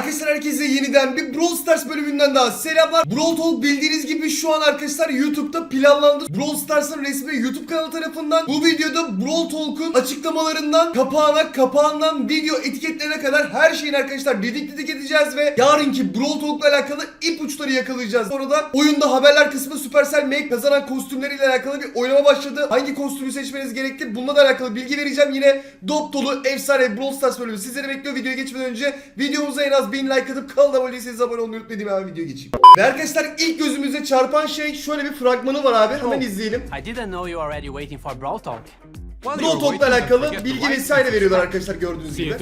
Arkadaşlar herkese yeniden bir Brawl Stars bölümünden daha selamlar. Brawl Talk bildiğiniz gibi şu an arkadaşlar YouTube'da planlandı. Brawl Stars'ın resmi YouTube kanalı tarafından bu videoda Brawl Talk'un açıklamalarından kapağına, kapağından video etiketlerine kadar her şeyin arkadaşlar dedik dedik edeceğiz ve yarınki Brawl Talk'la alakalı ipuçları yakalayacağız. Sonra da oyunda haberler kısmı Supercell Make kazanan kostümleriyle alakalı bir oynama başladı. Hangi kostümü seçmeniz gerekli bununla da alakalı bilgi vereceğim. Yine dop dolu efsane Brawl Stars bölümü sizleri bekliyor. Videoya geçmeden önce videomuza en az 1000 like atıp kanala abone değilseniz abone olmayı unutmayın. Hemen videoya geçeyim. Ve arkadaşlar ilk gözümüze çarpan şey şöyle bir fragmanı var abi. Hemen izleyelim. I didn't know you already waiting for Brawl Talk. Brawl Talk'la alakalı bilgi vesaire veriyorlar arkadaşlar gördüğünüz gibi.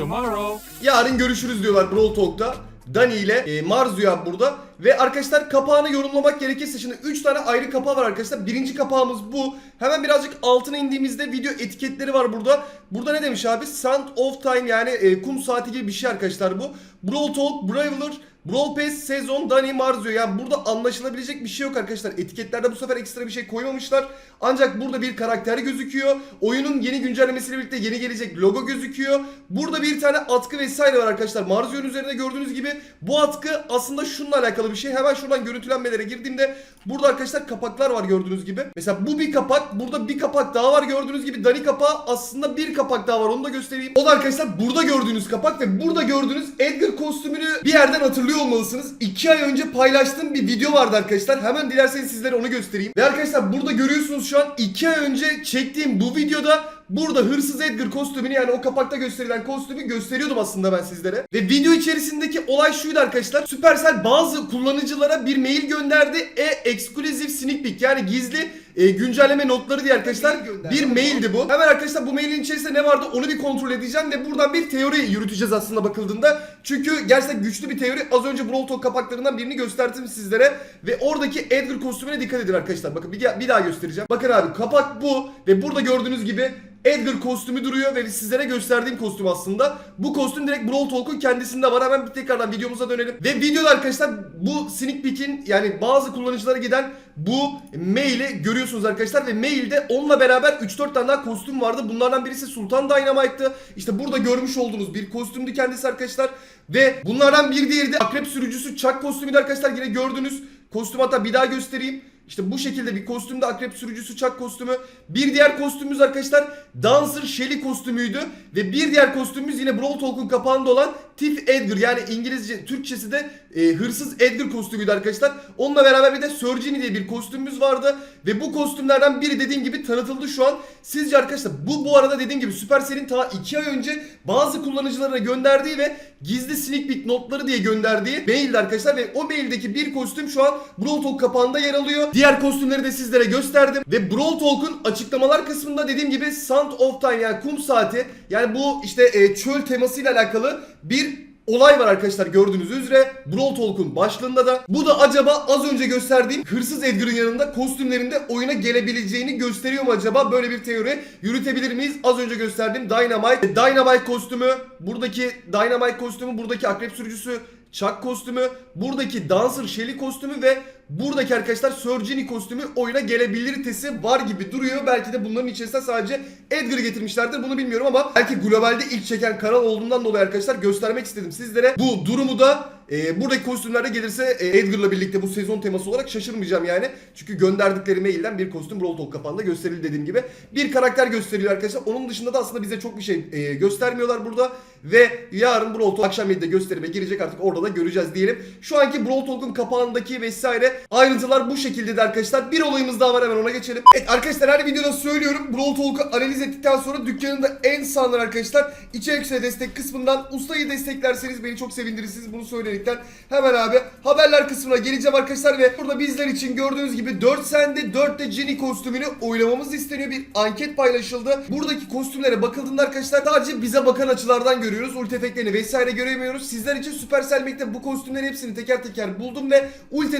Yarın görüşürüz diyorlar Brawl Talk'ta. Dani ile e, Marzu abi burada. Ve arkadaşlar kapağını yorumlamak gerekirse şimdi 3 tane ayrı kapağı var arkadaşlar. Birinci kapağımız bu. Hemen birazcık altına indiğimizde video etiketleri var burada. Burada ne demiş abi? Sound of Time yani e, kum saati gibi bir şey arkadaşlar bu. Brawl Talk, Brawler, Brawl Sezon, Dani, Marzu. Yani burada anlaşılabilecek bir şey yok arkadaşlar. Etiketlerde bu sefer ekstra bir şey koymamışlar. Ancak burada bir karakter gözüküyor. Oyunun yeni güncellemesiyle birlikte yeni gelecek logo gözüküyor. Burada bir tane atkı vesaire var arkadaşlar. Marzu'nun üzerinde gördüğünüz gibi bu atkı aslında şununla alakalı bir şey. Hemen şuradan görüntülenmelere girdiğimde burada arkadaşlar kapaklar var gördüğünüz gibi. Mesela bu bir kapak. Burada bir kapak daha var gördüğünüz gibi. Dani kapağı aslında bir kapak daha var. Onu da göstereyim. O da arkadaşlar burada gördüğünüz kapak ve burada gördüğünüz Edgar kostümünü bir yerden hatırlıyor olmalısınız. 2 ay önce paylaştığım bir video vardı arkadaşlar. Hemen dilerseniz sizlere onu göstereyim. Ve arkadaşlar burada görüyorsunuz şu an 2 ay önce çektiğim bu videoda Burada hırsız Edgar kostümünü yani o kapakta gösterilen kostümü gösteriyordum aslında ben sizlere. Ve video içerisindeki olay şuydu arkadaşlar. Supercell bazı kullanıcılara bir mail gönderdi. E exclusive sneak peek yani gizli e, güncelleme notları diye arkadaşlar bir maildi bu. Hemen arkadaşlar bu mailin içerisinde ne vardı onu bir kontrol edeceğim ve buradan bir teori yürüteceğiz aslında bakıldığında. Çünkü gerçekten güçlü bir teori. Az önce Brawl Talk kapaklarından birini gösterdim sizlere ve oradaki Edgar kostümüne dikkat edin arkadaşlar. Bakın bir, bir daha göstereceğim. Bakın abi kapak bu ve burada gördüğünüz gibi Edgar kostümü duruyor ve sizlere gösterdiğim kostüm aslında. Bu kostüm direkt Brawl Talk'un kendisinde var. Hemen bir tekrardan videomuza dönelim. Ve videoda arkadaşlar bu sneak peek'in yani bazı kullanıcılara giden bu maili görüyorsunuz arkadaşlar ve mailde onunla beraber 3-4 tane daha kostüm vardı. Bunlardan birisi Sultan Dynamite'tı. İşte burada görmüş olduğunuz bir kostümdü kendisi arkadaşlar. Ve bunlardan bir diğeri de akrep sürücüsü Chuck kostümüydü arkadaşlar. Yine gördünüz. Kostüm hatta bir daha göstereyim. İşte bu şekilde bir kostümde akrep sürücüsü çak kostümü. Bir diğer kostümümüz arkadaşlar Dancer Shelly kostümüydü. Ve bir diğer kostümümüz yine Brawl Talk'un kapağında olan Tiff Edgar yani İngilizce Türkçesi de e, hırsız Edgar kostümüydü arkadaşlar. Onunla beraber bir de Surgeon diye bir kostümümüz vardı. Ve bu kostümlerden biri dediğim gibi tanıtıldı şu an. Sizce arkadaşlar bu bu arada dediğim gibi Supercell'in ta 2 ay önce bazı kullanıcılara gönderdiği ve gizli sneak peek notları diye gönderdiği maildi arkadaşlar. Ve o maildeki bir kostüm şu an Brawl Talk kapağında yer alıyor. Diğer kostümleri de sizlere gösterdim. Ve Brawl Talk'un açıklamalar kısmında dediğim gibi Sound of Time yani kum saati yani bu işte e, çöl temasıyla alakalı bir olay var arkadaşlar gördüğünüz üzere Brawl Talk'un başlığında da. Bu da acaba az önce gösterdiğim hırsız Edgar'ın yanında kostümlerinde oyuna gelebileceğini gösteriyor mu acaba? Böyle bir teori yürütebilir miyiz? Az önce gösterdiğim Dynamite. Dynamite kostümü, buradaki Dynamite kostümü, buradaki akrep sürücüsü Chuck kostümü, buradaki Dancer Shelly kostümü ve buradaki arkadaşlar Surgeon kostümü oyuna gelebilirtesi var gibi duruyor. Belki de bunların içerisinde sadece Edgar'ı getirmişlerdir bunu bilmiyorum ama belki globalde ilk çeken kanal olduğundan dolayı arkadaşlar göstermek istedim sizlere. Bu durumu da e, buradaki kostümlerde gelirse e, Edgar'la birlikte bu sezon teması olarak şaşırmayacağım yani. Çünkü gönderdikleri mailden bir kostüm Brawl Talk kapağında gösterildi dediğim gibi. Bir karakter gösteriliyor arkadaşlar. Onun dışında da aslında bize çok bir şey e, göstermiyorlar burada. Ve yarın Brawl Talk akşam 7'de gösterime girecek artık orada da göreceğiz diyelim. Şu anki Brawl Talk'un kapağındaki vesaire ayrıntılar bu şekilde de arkadaşlar. Bir olayımız daha var hemen ona geçelim. Evet arkadaşlar her videoda söylüyorum. Brawl Talk'u analiz ettikten sonra dükkanında en sağlar arkadaşlar. İçeriksel destek kısmından ustayı desteklerseniz beni çok sevindirirsiniz. Bunu söyledikten hemen abi haberler kısmına geleceğim arkadaşlar ve burada bizler için gördüğünüz gibi 4 sende 4 de Jenny kostümünü oylamamız isteniyor. Bir anket paylaşıldı. Buradaki kostümlere bakıldığında arkadaşlar sadece bize bakan açılardan görüyoruz. Ulti efektlerini vesaire göremiyoruz. Sizler için Supercell Make'de bu kostümleri hepsini teker teker buldum ve ulti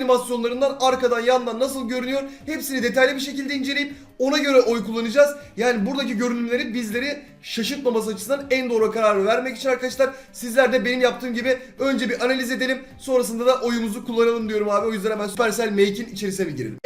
animasyonlarından arkadan yandan nasıl görünüyor hepsini detaylı bir şekilde inceleyip ona göre oy kullanacağız. Yani buradaki görünümleri bizleri şaşırtmaması açısından en doğru kararı vermek için arkadaşlar sizler de benim yaptığım gibi önce bir analiz edelim sonrasında da oyumuzu kullanalım diyorum abi o yüzden hemen Supercell Make'in içerisine bir girelim.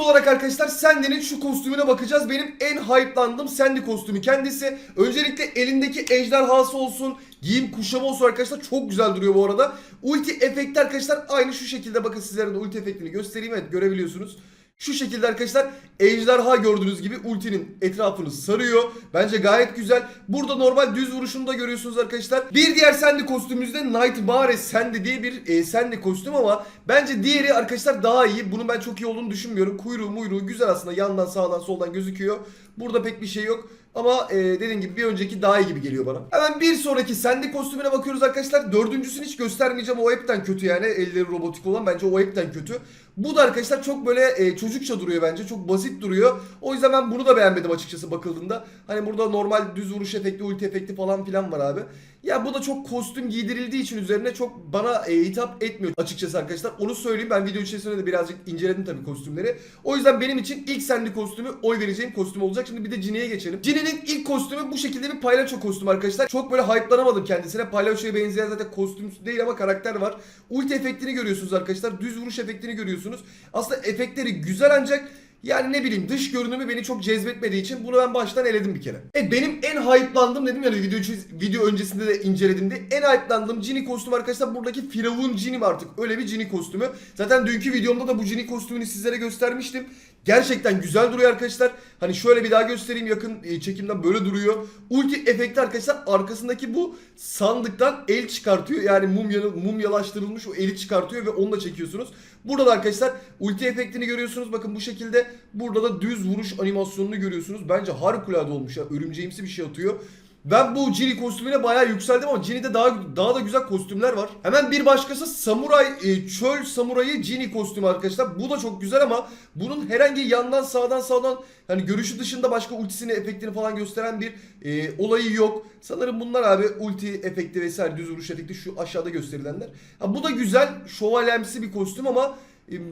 Olarak arkadaşlar Sandy'nin şu kostümüne bakacağız. Benim en hype'landığım Sandy kostümü kendisi. Öncelikle elindeki ejderhası olsun giyim kuşamı olsun arkadaşlar çok güzel duruyor bu arada. Ulti efekti arkadaşlar aynı şu şekilde. Bakın sizlere de ulti efektini göstereyim. Evet görebiliyorsunuz. Şu şekilde arkadaşlar ejderha gördüğünüz gibi ultinin etrafını sarıyor. Bence gayet güzel. Burada normal düz vuruşunu da görüyorsunuz arkadaşlar. Bir diğer Sandy kostümümüzde Nightmare Sandy diye bir e, Sandy kostüm ama bence diğeri arkadaşlar daha iyi. Bunun ben çok iyi olduğunu düşünmüyorum. Kuyruğu muyruğu güzel aslında yandan sağdan soldan gözüküyor. Burada pek bir şey yok. Ama e, dediğim gibi bir önceki daha iyi gibi geliyor bana. Hemen bir sonraki Sandy kostümüne bakıyoruz arkadaşlar. Dördüncüsünü hiç göstermeyeceğim. O hepten kötü yani. Elleri robotik olan bence o hepten kötü. Bu da arkadaşlar çok böyle e, çocukça duruyor bence. Çok basit duruyor. O yüzden ben bunu da beğenmedim açıkçası bakıldığında. Hani burada normal düz vuruş efekti, ulti efekti falan filan var abi. Ya bu da çok kostüm giydirildiği için üzerine çok bana e, hitap etmiyor açıkçası arkadaşlar. Onu söyleyeyim ben video içerisinde de birazcık inceledim tabii kostümleri. O yüzden benim için ilk Sandy kostümü oy vereceğim kostüm olacak. Şimdi bir de Ginny'ye geçelim. Ginny'nin ilk kostümü bu şekilde bir palyaço kostümü arkadaşlar. Çok böyle hype'lanamadım kendisine. Palyaçoya benzeyen zaten kostüm değil ama karakter var. Ulti efektini görüyorsunuz arkadaşlar. Düz vuruş efektini görüyorsunuz. Aslında efektleri güzel ancak yani ne bileyim dış görünümü beni çok cezbetmediği için bunu ben baştan eledim bir kere. E benim en hype'landığım dedim ya video, video öncesinde de incelediğimde en hype'landığım Ginny kostümü arkadaşlar buradaki Firavun mi artık öyle bir Ginny kostümü. Zaten dünkü videomda da bu Ginny kostümünü sizlere göstermiştim. Gerçekten güzel duruyor arkadaşlar. Hani şöyle bir daha göstereyim yakın e, çekimden böyle duruyor. Ulti efekti arkadaşlar arkasındaki bu sandıktan el çıkartıyor. Yani mumya, mumyalaştırılmış o eli çıkartıyor ve onu da çekiyorsunuz. Burada da arkadaşlar ulti efektini görüyorsunuz. Bakın bu şekilde burada da düz vuruş animasyonunu görüyorsunuz. Bence harikulade olmuş ya. Örümceğimsi bir şey atıyor. Ben bu Ginny kostümüne bayağı yükseldim ama Ginny'de daha daha da güzel kostümler var. Hemen bir başkası samuray e, çöl samurayı Ginny kostümü arkadaşlar. Bu da çok güzel ama bunun herhangi yandan sağdan sağdan hani görüşü dışında başka ultisini efektini falan gösteren bir e, olayı yok. Sanırım bunlar abi ulti efekti vesaire düz vuruş efekti şu aşağıda gösterilenler. Ha, bu da güzel şövalyemsi bir kostüm ama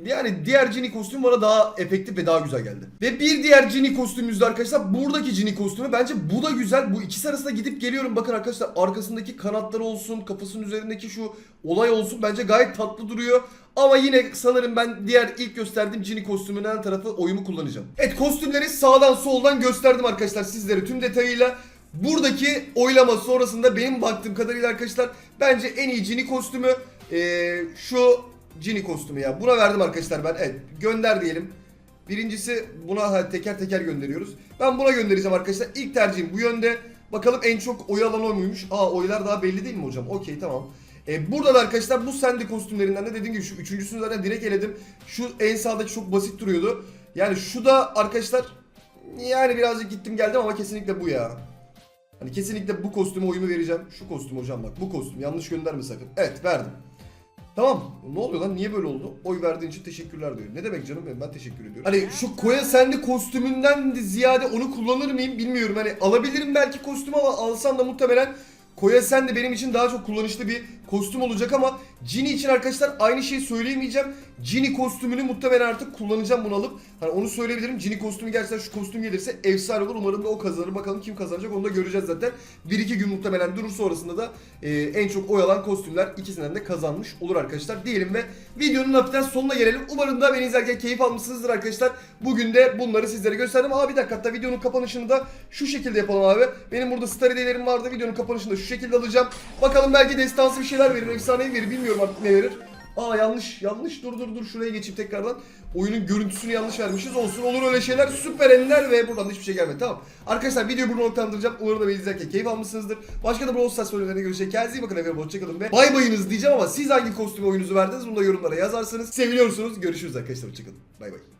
yani diğer Ginny kostüm bana daha efektif ve daha güzel geldi. Ve bir diğer Ginny kostümümüzde arkadaşlar buradaki Ginny kostümü bence bu da güzel. Bu ikisi arasında gidip geliyorum. Bakın arkadaşlar arkasındaki kanatları olsun, kafasının üzerindeki şu olay olsun bence gayet tatlı duruyor. Ama yine sanırım ben diğer ilk gösterdiğim Ginny kostümünden tarafı oyumu kullanacağım. Evet kostümleri sağdan soldan gösterdim arkadaşlar sizlere tüm detayıyla. Buradaki oylama sonrasında benim baktığım kadarıyla arkadaşlar bence en iyi Ginny kostümü ee, şu Ginny kostümü ya. Buna verdim arkadaşlar ben. Evet gönder diyelim. Birincisi buna teker teker gönderiyoruz. Ben buna göndereceğim arkadaşlar. İlk tercihim bu yönde. Bakalım en çok oy alan oy muymuş? Aa oylar daha belli değil mi hocam? Okey tamam. E, burada da arkadaşlar bu Sandy kostümlerinden de dediğim gibi şu üçüncüsünü zaten direkt eledim. Şu en sağdaki çok basit duruyordu. Yani şu da arkadaşlar yani birazcık gittim geldim ama kesinlikle bu ya. Hani kesinlikle bu kostüme oyumu vereceğim. Şu kostüm hocam bak bu kostüm yanlış gönderme sakın. Evet verdim. Tamam. Ne oluyor lan? Niye böyle oldu? Oy verdiğin için teşekkürler diyor. Ne demek canım benim? Ben teşekkür ediyorum. Hani şu Koya Sandy kostümünden de ziyade onu kullanır mıyım bilmiyorum. Hani alabilirim belki kostüm ama alsam da muhtemelen Koya Sandy benim için daha çok kullanışlı bir kostüm olacak ama Ginny için arkadaşlar aynı şeyi söyleyemeyeceğim. Ginny kostümünü muhtemelen artık kullanacağım bunu alıp. Hani onu söyleyebilirim. Ginny kostümü gerçekten şu kostüm gelirse efsane olur. Umarım da o kazanır. Bakalım kim kazanacak onu da göreceğiz zaten. 1-2 gün muhtemelen durur sonrasında da e, en çok oy alan kostümler ikisinden de kazanmış olur arkadaşlar diyelim ve videonun hafiften sonuna gelelim. Umarım da beni izlerken keyif almışsınızdır arkadaşlar. Bugün de bunları sizlere gösterdim. Aa bir dakika hatta videonun kapanışını da şu şekilde yapalım abi. Benim burada star hediyelerim vardı. Videonun kapanışını da şu şekilde alacağım. Bakalım belki destansı bir şeyler verir, efsanevi verir. Bilmiyorum artık ne verir. Aa yanlış yanlış dur dur dur şuraya geçeyim tekrardan. Oyunun görüntüsünü yanlış vermişiz. Olsun olur öyle şeyler. Süper enler ve buradan da hiçbir şey gelmedi. Tamam. Arkadaşlar videoyu burada noktalandıracağım. Umarım da beni izlerken keyif almışsınızdır. Başka da Brawl Stars bölümlerine görüşecek. Kendinize iyi bakın efendim. Hoşçakalın ve bay bayınız diyeceğim ama siz hangi kostüme oyunuzu verdiniz? Bunu da yorumlara yazarsınız. Seviliyorsunuz. Görüşürüz arkadaşlar. Hoşçakalın. Bay bay.